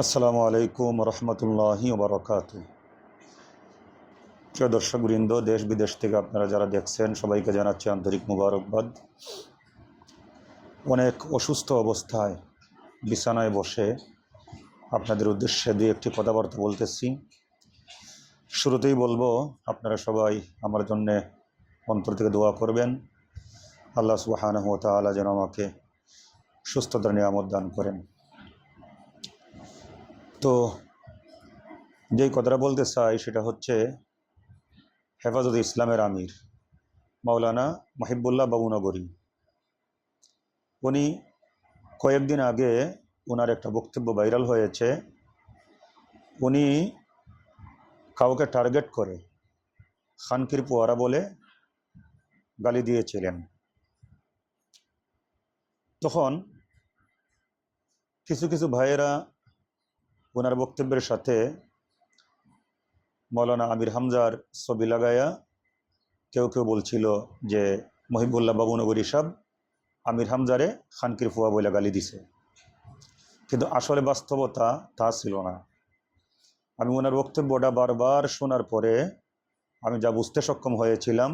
আসসালামু আলাইকুম রহমতুল্লাহি ওবরকাত প্রিয় দর্শকবৃন্দ, দেশ বিদেশ থেকে আপনারা যারা দেখছেন, সবাইকে জানাচ্ছি আন্তরিক মুবারকবাদ। অনেক অসুস্থ অবস্থায় বিছানায় বসে আপনাদের উদ্দেশ্যে দুই একটি কথাবার্তা বলতেছি। শুরুতেই বলব, আপনারা সবাই আমার জন্যে অন্তর থেকে দোয়া করবেন। আল্লাহ সুবাহানহ তালা যেন আমাকে সুস্থতার নিয়ামত দান করেন। তো যেই কথাটা বলতে চাই সেটা হচ্ছে হেফাজত ইসলামের আমির, মাওলানা মাহিবুল্লাহ বাবুনগরী উনি কয়েকদিন আগে ওনার একটা বক্তব্য ভাইরাল হয়েছে। উনি কাউকে টার্গেট করে খানকির পোয়ারা বলে গালি দিয়েছিলেন। তখন কিছু কিছু ভাইয়েরা ওনার বক্তব্যের সাথে মৌলানা আমির হামজার ছবি লাগায়া কেউ কেউ বলছিল যে মহিবুল্লাহ বাবুনগরী সাহ আমির হামজারে খানকির ফুয়া বলে গালি দিছে। কিন্তু আসলে বাস্তবতা তা ছিল না। আমি ওনার বক্তব্যটা বারবার শোনার পরে আমি যা বুঝতে সক্ষম হয়েছিলাম,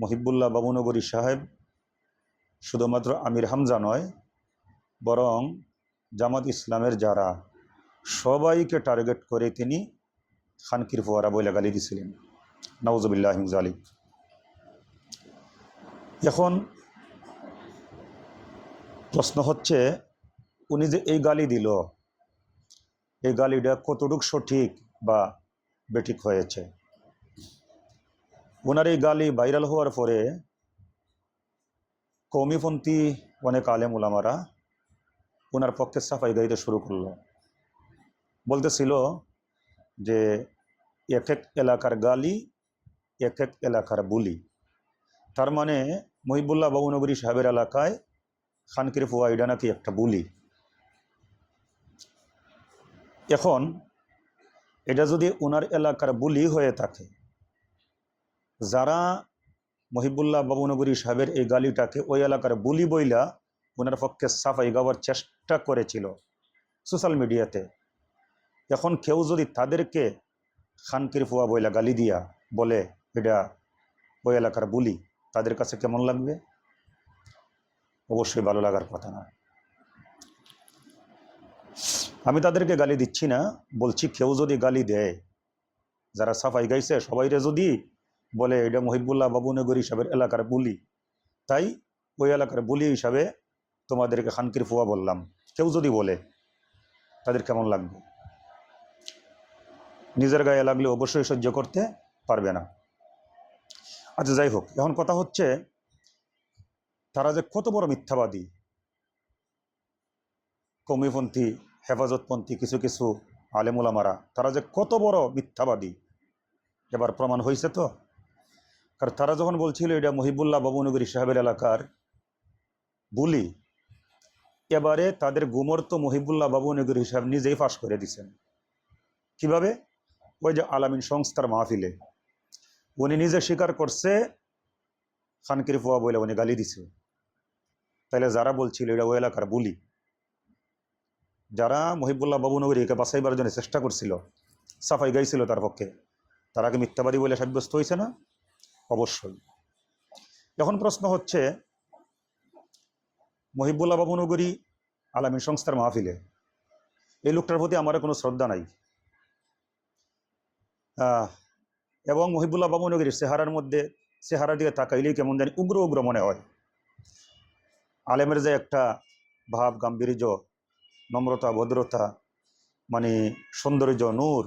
মহিবুল্লাহ বাবুনগরী সাহেব শুধুমাত্র আমির হামজা নয়, বরং জামাত ইসলামের যারা সবাইকে টার্গেট করে তিনি খানকির ফোয়ারা বলে গালি দিছিলেন। নওয়াজবিল্লাহ জালিক এখন প্রশ্ন হচ্ছে, উনি যে এই গালি দিল, এই গালিটা কতটুক সঠিক বা বেঠিক হয়েছে? ওনার এই গালি ভাইরাল হওয়ার পরে কৌমিপন্থী অনেক আলেম ওলামারা ওনার পক্ষে সাফাই গাইতে শুরু করল। বলতেছিল যে এক এক এলাকার গালি, এক এক এলাকার বুলি। তার মানে মহিবুল্লাহ বাবুনগরী সাহেবের এলাকায় খানকির ফুয়া এটা নাকি একটা বুলি। এখন এটা যদি ওনার এলাকার বুলি হয়ে থাকে, যারা মহিবুল্লাহ বাবুনগরী সাহেবের এই গালিটাকে ওই এলাকার বুলি বইলা ওনার পক্ষে সাফাই গাওয়ার চেষ্টা করেছিল সোশ্যাল মিডিয়াতে। এখন কেউ যদি তাদেরকে খানকির ফুয়া বইলা গালি দিয়া বলে, এটা ওই এলাকার বলি, তাদের কাছে কেমন লাগবে? অবশ্যই ভালো লাগার কথা না। আমি তাদেরকে গালি দিচ্ছি না, বলছি কেউ যদি গালি দেয়, যারা সাফাই গাইছে, সবাইরে যদি বলে, এটা মহিবুল্লাহ বাবুনগর হিসাবের এলাকার বুলি, তাই ওই এলাকার বুলি হিসাবে তোমাদেরকে খানকির ফুয়া বললাম। কেউ যদি বলে, তাদের কেমন লাগবে? নিজের গায়ে লাগলে অবশ্যই সহ্য করতে পারবে না। আচ্ছা যাই হোক, এখন কথা হচ্ছে তারা যে কত বড় মিথ্যাবাদী কমিপন্থী হেফাজতপন্থী, কিছু কিছু আলেমুলামারা তারা যে কত বড় মিথ্যাবাদী, এবার প্রমাণ হয়েছে তো? কারণ তারা যখন বলছিল এটা মহিবুল্লাহ বাবুনগরী সাহেবের এলাকার বুলি, এবারে তাদের গুমর তো মহিবুল্লাহ বাবুনগরী সাহেব নিজেই ফাঁস করে দিছেন কীভাবে? ওই যে আলামিন সংস্থার মাহফিলে, উনি নিজে স্বীকার করছে, খানকির ফুয়া বলে উনি গালি দিছে। তাহলে যারা বলছিল এটা ওই এলাকার বুলি, যারা মহিবুল্লাহ বাবুনগরীকে বাছাইবার জন্য চেষ্টা করছিল, সাফাই গাইছিল তার পক্ষে, তারা কি মিথ্যাবাদী বলে সাব্যস্ত হয়েছে না? অবশ্যই। এখন প্রশ্ন হচ্ছে, মহিবুল্লাহ বাবুনগরী আলামিন সংস্থার মাহফিলে, এই লোকটার প্রতি আমার কোনো শ্রদ্ধা নাই। এবং মহিবুল্লাহ বাবুনগরীর চেহারার মধ্যে, চেহারার দিকে তাকাইলেই কেমন জানি উগ্র উগ্র মনে হয়। আলেমের যে একটা ভাব, গাম্ভীর্য, নম্রতা, ভদ্রতা মানে সৌন্দর্য, নূর,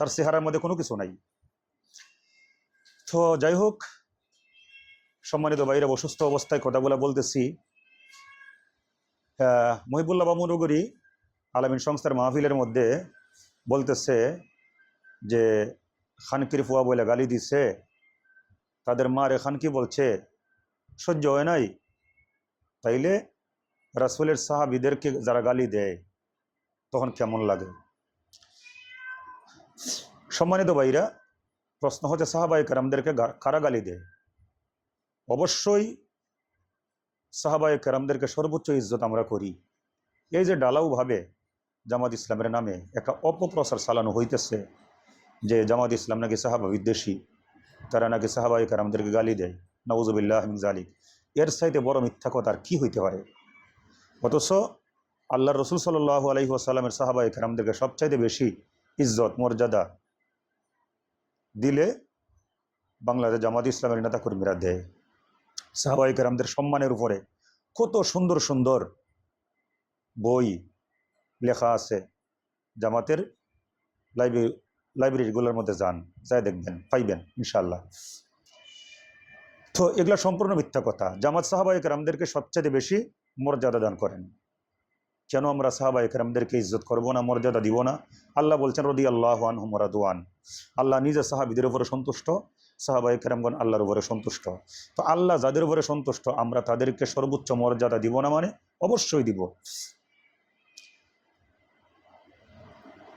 তার চেহারার মধ্যে কোনো কিছু নাই। তো যাই হোক, সম্মানিত বাইরে অসুস্থ অবস্থায় কথাগুলো বলতেছি। মহিবুল্লাহ বাবুনগরী আলামিন সংস্থার মাহফিলের মধ্যে বলতেছে যে খানকির ফুয়া বলে গালি দিছে, তাদের মা এখান কি বলছে? সহ্য হয় নাই। তাইলে রাসুলের সাহাবিদেরকে যারা গালি দেয়, তখন কেমন লাগে? সম্মানিত ভাইরা, প্রশ্ন হচ্ছে সাহাবাই কেরামদেরকে কারা গালি দেয়? অবশ্যই সাহাবাই কেরামদেরকে সর্বোচ্চ ইজ্জত আমরা করি। এই যে ডালাউভাবে জামাত ইসলামের নামে একটা অপপ্রচার চালানো হইতেছে যে জামাত ইসলাম নাকি সাহাবা বিদ্বেষী, তারা নাকি সাহাবাই কারামদেরকে গালি দেয়। নওয়াজুবিল্লাহ জালিক এর সাইতে বড় মিথ্যা কথা আর কী হইতে পারে? অথচ আল্লাহ রসুল সাল্লাহ আলহি আসাল্লামের সাহাবাই কারামদেরকে সবচাইতে বেশি ইজ্জত, মর্যাদা দিলে বাংলাদেশ জামাত ইসলামের নেতাকর্মীরা দেয়। সাহাবাই কারামদের সম্মানের উপরে কত সুন্দর সুন্দর বই লেখা আছে। জামাতের লাইব্রেরি লাইব্রেরিগুলোর মধ্যে যান, যাই দেখবেন, পাইবেন ইনশাল্লাহ তো এগুলা সম্পূর্ণ মিথ্যা কথা। জামাত সাহাবাই কেরামদেরকে সবচেয়ে বেশি মর্যাদা দান করেন। কেন আমরা সাহাবাই কেরামদেরকে ইজ্জত করব না, মর্যাদা দিব না? আল্লাহ বলছেন রদি আল্লাহ হুমরাদুয়ান আল্লাহ নিজে সাহাবিদের উপরে সন্তুষ্ট সাহাবাই কেরামগণ আল্লাহর উপরে সন্তুষ্ট। তো আল্লাহ যাদের উপরে সন্তুষ্ট, আমরা তাদেরকে সর্বোচ্চ মর্যাদা দিব না মানে অবশ্যই দিব।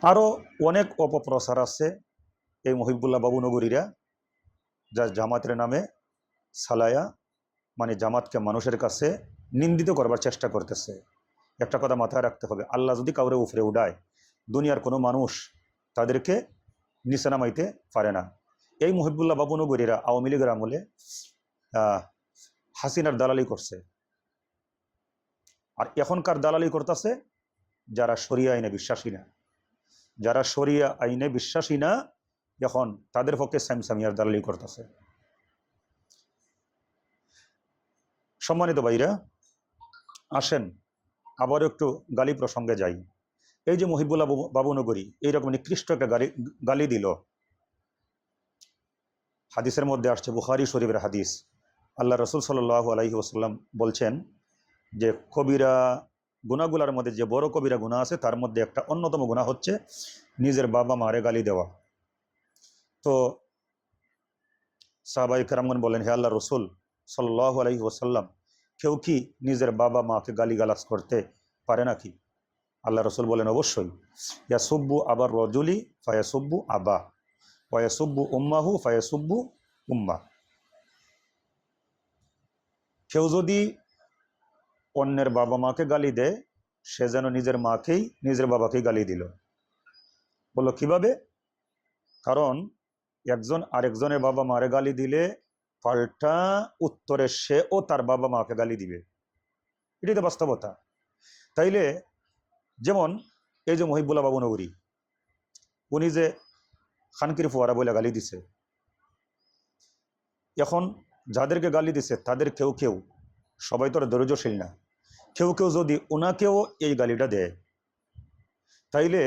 আরও অনেক অপপ্রচার আছে এই মহিবুল্লাহ বাবুনগরীরা যা জামাতের নামে সালায়া মানে জামাতকে মানুষের কাছে নিন্দিত করবার চেষ্টা করতেছে। একটা কথা মাথায় রাখতে হবে, আল্লাহ যদি কাউরে উফরে উঠায় দুনিয়ার কোনো মানুষ তাদেরকে নিচে নামাইতে পারে না। এই মহিবুল্লাহ বাবুনগরীরা আওয়ামী লীগের আমলে হাসিনার দালালি করছে। আর এখনকার দালালি করতেছে যারা সরিয়া আইনে বিশ্বাসী না। যারা শরিয়া আইনে বিশ্বাসী না এখন তাদের পক্ষে স্যামসামিয়ার দালালি করতেছে। সম্মানিত ভাইরা, আসেন আবার একটু গালি প্রসঙ্গে যাই। এই যে মহিবুল্লাহ বাবুনগরী এইরকম নিকৃষ্ট একটা গালি দিল। হাদিসের মধ্যে আসছে বুখারি শরীফের হাদিস। আল্লাহ রসুল সাল্লাহ আলহি ওসাল্লাম বলছেন যে, কবিরা গুণাগুলার মধ্যে যে বড় কবিরা গুণা আছে, তার মধ্যে একটা অন্যতম গুণা হচ্ছে নিজের বাবা মারে গালি দেওয়া। তো সাহাবাই কারামগন বলেন, হে আল্লাহ রসুল সাল্লাহ আলহি ওসাল্লাম কেউ কি নিজের বাবা মাকে গালি গালাজ করতে পারে নাকি? আল্লাহ রসুল বলেন, অবশ্যই। ইয়াসুব্বু আবার রজুলি ফায়াসুব্বু আবা ফয়াসুব্বু উম্মাহু ফায়াসুব্বু উম্মা। কেউ যদি অন্যের বাবা মাকে গালি দেয় সে যেন নিজের মাকেই, নিজের বাবাকেই গালি দিল। বলল, কীভাবে? কারণ একজন আরেকজনের বাবা মারে গালি দিলে পাল্টা উত্তরে সে ও তার বাবা মাকে গালি দিবে। এটাই তো বাস্তবতা। তাইলে যেমন এই যে মহিবুল্লাহ বাবু নগরী, উনি যে খানকির ফোয়ারা বলে গালি দিছে, এখন যাদেরকে গালি দিছে তাদের কেউ কেউ, সবাই তো ধৈর্যশীল না। কেউ কেউ যদি ওনাকেও এই গালিটা দেয়, তাইলে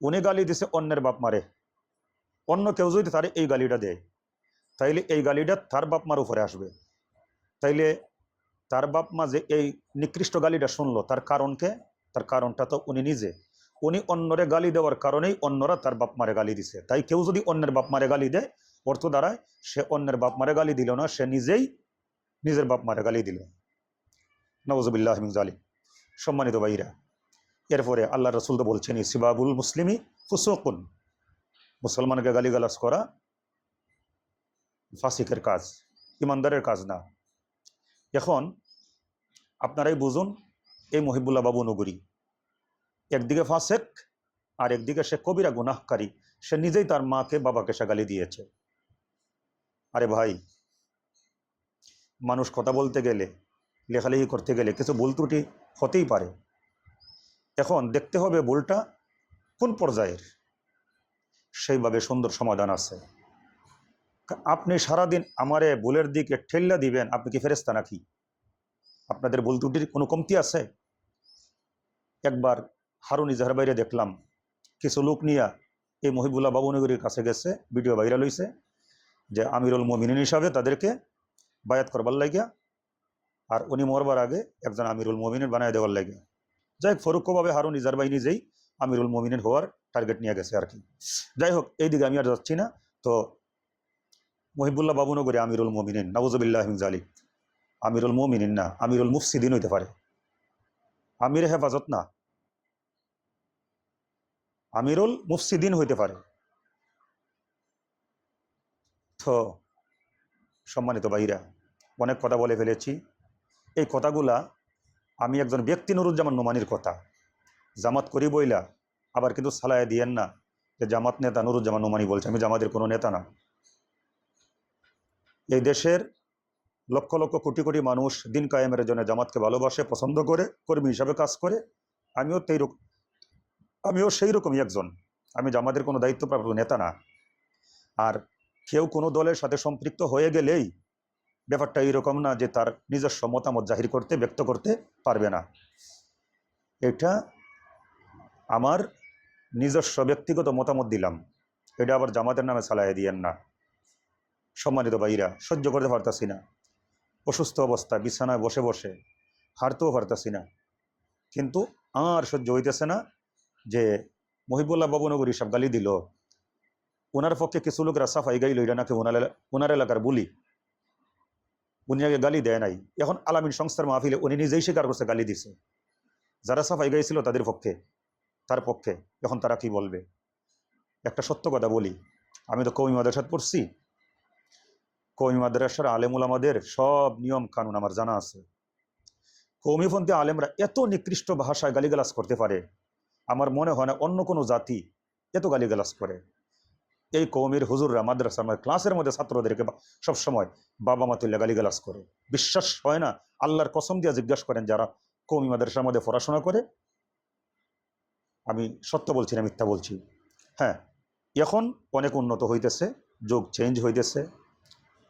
উনি গালি দিছে অন্যের বাপ মারে। অন্য কেউ যদি তার এই গালিটা দেয়, তাইলে এই গালিটা তার বাপ মার উপরে আসবে। তাইলে তার বাপ মা যে এই নিকৃষ্ট গালিটা শুনলো, তার কারণকে, তার কারণটা তো উনি নিজে। উনি অন্যরে গালি দেওয়ার কারণেই অন্যরা তার বাপ মারে গালি দিছে। তাই কেউ যদি অন্যের বাপ মারে গালি দেয়, অর্থ দ্বারায় সে অন্যের বাপ মারে গালি দিল না, সে নিজেই নিজের বাপ মারে গালি দিল। নওয়াজবিল্লাহ জালিম সম্মানিত ভাইরা, এরপরে আল্লাহ রসুল তো বলছেন সিবাবুল মুসলিমি ফুসুকুন। মুসলমানকে গালিগালাজ করা ফাসিকের কাজ, ইমানদারের কাজ না। এখন আপনারাই বুঝুন, এই মহিবুল্লাহ বাবু নগরী, একদিকে ফাসেক, আর একদিকে সে কবিরা গুনাহকারী। সে নিজেই তার মাকে, বাবাকে সে গালি দিয়েছে। আরে ভাই, মানুষ কথা বলতে গেলে লেখালেখি করতে গেলে কিছু ভুল ত্রুটি হতেই পারে। এখন দেখতে হবে ভুলটা কোন পর্যায়ের। সেইভাবে সুন্দর সমাধান আছে। আপনি সারাদিন আমারে ভুলের দিকে ঠেল্লা দিবেন, আপনি কি ফেরেস্তা নাকি? আপনাদের ভুল ত্রুটির কোনো কমতি আছে? একবার হারুন ইজাহার বাইরে দেখলাম, কিছু লোক নিয়া এই মহিবুল্লাহ বাবুনগরীর কাছে গেছে, ভিডিও ভাইরাল হয়েছে যে আমিরুল মমিনিন হিসাবে তাদেরকে বায়াত করবার লাগিয়া আর উনি মরবার আগে একজন আমিরুল মমিনের বানায় দেওয়ার লাগে। যাই হোক ফরুক্ষভাবে হারুন ইজার ভাই নিজেই আমিরুল মমিনের হওয়ার টার্গেট নিয়ে গেছে আর কি। যাই হোক, এই দিকে আমি আর যাচ্ছি না। তো মহিবুল্লাহ বাবুনগরী আমিরুল মমিনিন নবজবিল্লাহ জালি আমিরুল মমিনিন না, আমিরুল মুফসিদিন হইতে পারে। আমির হেফাজত না। আমিরুল মুফসিদিন হইতে পারে। তো সম্মানিত ভাইরা, অনেক কথা বলে ফেলেছি। এই কথাগুলা আমি একজন ব্যক্তি নুরুজ্জামান নোমানির কথা। জামাত করি বইলা আবার কিন্তু সালায় দিয়েন না যে জামাত নেতা নুরুজ্জামান নোমানি বলছে। আমি জামাতের কোনো নেতা না। এই দেশের লক্ষ লক্ষ কোটি কোটি মানুষ দিন কায়েমের জন্য জামাতকে ভালোবাসে, পছন্দ করে, কর্মী হিসাবে কাজ করে। আমিও তেই আমিও সেই রকমই একজন। আমি জামাতের কোনো দায়িত্বপ্রাপ্ত নেতা না। আর কেউ কোনো দলের সাথে সম্পৃক্ত হয়ে গেলেই ব্যাপারটা এইরকম না যে তার নিজস্ব মতামত জাহির করতে, ব্যক্ত করতে পারবে না। এটা আমার নিজস্ব ব্যক্তিগত মতামত দিলাম। এটা আবার জামাতের নামে চালাই দিয়েন না। সম্মানিত ভাইরা, সহ্য করতে পারতাছি না। অসুস্থ অবস্থা, বিছানায় বসে বসে হারতেও পারতাছি না। কিন্তু আর সহ্য হইতেছে না যে মহিবুল্লাহ বাবুনগরী সব গালি দিল। ওনার পক্ষে কিছু লোকরা সাফাই গাইল এটা নাকি ওনার ওনার এলাকার বলি? উনি আগে গালি দেয় নাই। এখন আলামিন সংস্থার মাহফিলে উনি নিজেই স্বীকার করছে, গালি দিছে। যারা সাফাই গাইছিল তাদের পক্ষে, তার পক্ষে। এখন তারা কি বলবে? একটা সত্য কথা বলি। আমি তো কৌমি মাদ্রাসাত পড়ছি। কৌমি মাদ্রাসার আলেমুল আমাদের সব নিয়ম কানুন আমার জানা আছে। কৌমিপন্থী আলেমরা এত নিকৃষ্ট ভাষায় গালিগালাজ করতে পারে। আমার মনে হয় না অন্য কোনো জাতি এত গালিগালাজ করে। এই কৌমির হুজুররা মাদ্রাসা ক্লাসের মধ্যে ছাত্রদেরকে সবসময় বাবা মা তুল্য গালিগালাজ করে। বিশ্বাস হয় না? আল্লাহর কসম দিয়ে জিজ্ঞাসা করেন যারা কৌমি মাদ্রাসার মধ্যে পড়াশোনা করে। আমি সত্য বলছি না মিথ্যা বলছি? হ্যাঁ এখন অনেক উন্নত হইতেছে, যোগ চেঞ্জ হইতেছে।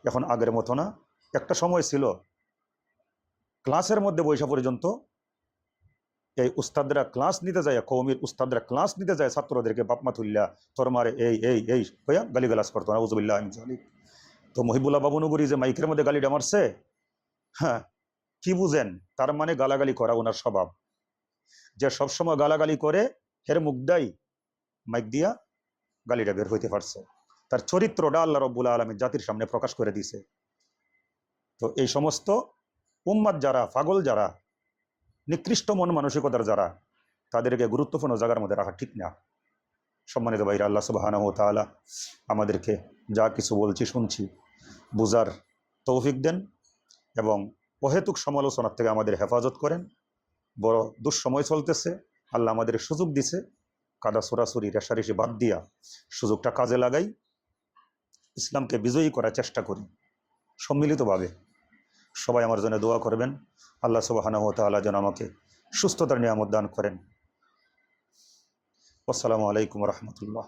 এখন আগের মতো না। একটা সময় ছিল, ক্লাসের মধ্যে বৈশা পর্যন্ত এই উস্তাদরা ক্লাস নিতে যায় কৌমির উস্তাদরা ক্লাস নিতে যায়, ছাত্রদেরকে বাপমা তুল্লা তোর মারে এই এই এই হইয়া গালিগালাজ করতো না উজুবিল্লাহ আমি তো মহিবুল্লাহ বাবুনগরী যে মাইকের মধ্যে গালিটা মারছে হ্যাঁ কি বুঝেন? তার মানে গালাগালি করা ওনার স্বভাব। যে সবসময় গালাগালি করে, হের মুগ্ধাই মাইক দিয়া গালিটা বের হইতে পারছে। তার চরিত্রটা আল্লাহ রব্বুল আলমী জাতির সামনে প্রকাশ করে দিছে তো এই সমস্ত উম্মাদ যারা, পাগল যারা নিকৃষ্ট মন মানসিকতার যারা, তাদেরকে গুরুত্বপূর্ণ জায়গার মধ্যে রাখা ঠিক না। সম্মানিত ভাইরা, আল্লাহ সুবাহানা ও আমাদেরকে যা কিছু বলছি, শুনছি বুজার তৌফিক দেন এবং অহেতুক সমালোচনার থেকে আমাদের হেফাজত করেন। বড় দুঃসময় চলতেছে, আল্লাহ আমাদের সুযোগ দিছে। কাদা সরাসরি রেশারেশি বাদ দিয়া সুযোগটা কাজে লাগাই, ইসলামকে বিজয়ী করার চেষ্টা করি, সম্মিলিতভাবে। সবাই আমার জন্য দোয়া করবেন। আল্লাহ সুবাহানহতালা যেন আমাকে সুস্থতার নিয়ামত দান করেন। আসসালামু আলাইকুম রহমতুল্লাহ।